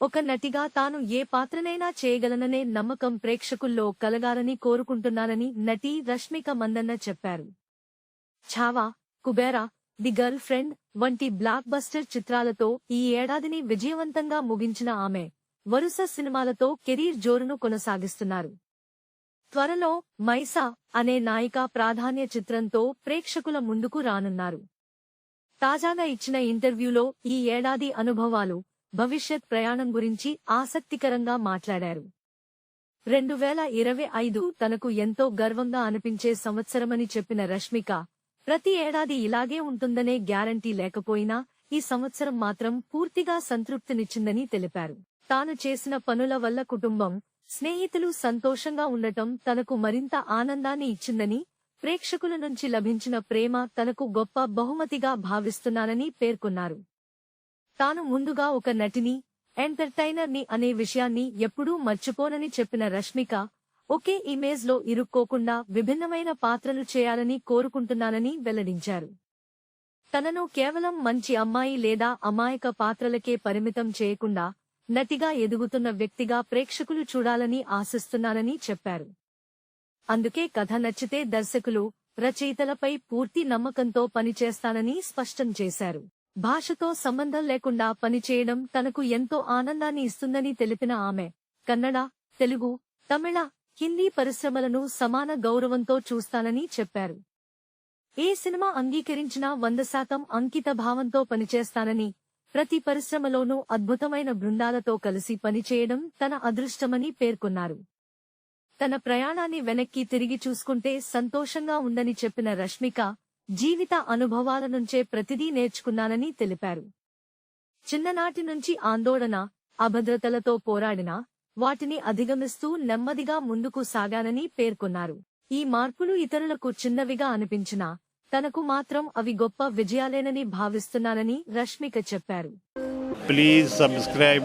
ఒక నటిగా తాను ఏ పాత్రనైనా చేయగలననే నమ్మకం ప్రేక్షకుల్లో కలగాలని కోరుకుంటున్నానని నటి రష్మిక మందన్న చెప్పారు. Chhaava Kubera the girlfriend వంటి బ్లాక్ బస్టర్ చిత్రాలతో ఈ ఏడాదిని విజయవంతంగా ముగించిన ఆమె వరుస సినిమాలతో కెరీర్ జోరును కొనసాగిస్తున్నారు. త్వరలో మైసా అనే నాయిక ప్రాధాన్య చిత్రంతో ప్రేక్షకుల ముందుకు రానున్నారు. తాజాగా ఇచ్చిన ఇంటర్వ్యూలో ఈ ఏడాది అనుభవాలు భవిష్యత్ ప్రయాణం గురించి ఆసక్తికరంగా మాట్లాడారు. రెండు వేల ఇరవై ఐదు తనకు ఎంతో గర్వంగా అనిపించే సంవత్సరమని చెప్పిన రష్మిక ప్రతి ఏడాది ఇలాగే ఉంటుందనే గ్యారంటీ లేకపోయినా ఈ సంవత్సరం మాత్రం పూర్తిగా సంతృప్తినిచ్చిందని తెలిపారు. తాను చేసిన పనుల వల్ల కుటుంబం స్నేహితులు సంతోషంగా ఉండటం తనకు మరింత ఆనందాన్ని ఇచ్చిందని ప్రేక్షకుల నుంచి లభించిన ప్రేమ తనకు గొప్ప బహుమతిగా భావిస్తున్నానని పేర్కొన్నారు. తాను ముందుగా ఒక నటిని ఎంటర్టైనర్ని అనే విషయాన్ని ఎప్పుడూ మర్చిపోనని చెప్పిన రష్మిక ఒకే ఇమేజ్లో ఇరుక్కోకుండా విభిన్నమైన పాత్రలు చేయాలని కోరుకుంటున్నానని వెల్లడించారు. తనను కేవలం మంచి అమ్మాయి లేదా అమాయక పాత్రలకే పరిమితం చేయకుండా నటిగా ఎదుగుతున్న వ్యక్తిగా ప్రేక్షకులు చూడాలని ఆశిస్తున్నానని చెప్పారు. అందుకే కథ నచ్చితే దర్శకులు రచయితలపై పూర్తి నమ్మకంతో పనిచేస్తానని స్పష్టం చేశారు. భాషతో సంబంధం లేకుండా పనిచేయడం తనకు ఎంతో ఆనందాన్ని ఇస్తుందని తెలిపిన ఆమె. కన్నడ తెలుగు తమిళ హిందీ పరిశ్రమలను సమాన గౌరవంతో చూస్తానని చెప్పారు. ఏ సినిమా అంగీకరించినా వంద శాతం అంకిత భావంతో పనిచేస్తానని ప్రతి పరిశ్రమలోనూ అద్భుతమైన బృందాలతో కలిసి పనిచేయడం తన అదృష్టమని పేర్కొన్నారు. తన ప్రయాణాన్ని వెనక్కి తిరిగి చూసుకుంటే సంతోషంగా ఉందని చెప్పిన రష్మిక జీవిత అనుభవాల నుంచే ప్రతిదీ నేర్చుకున్నానని తెలిపారు. చిన్ననాటి నుంచి ఆందోళన అభద్రతలతో పోరాడినా వాటిని అధిగమిస్తూ నెమ్మదిగా ముందుకు సాగానని పేర్కొన్నారు. ఈ మార్పులు ఇతరులకు చిన్నవిగా అనిపించినా తనకు మాత్రం అవి గొప్ప విజయాలేనని భావిస్తున్నానని రష్మిక చెప్పారు. Please subscribe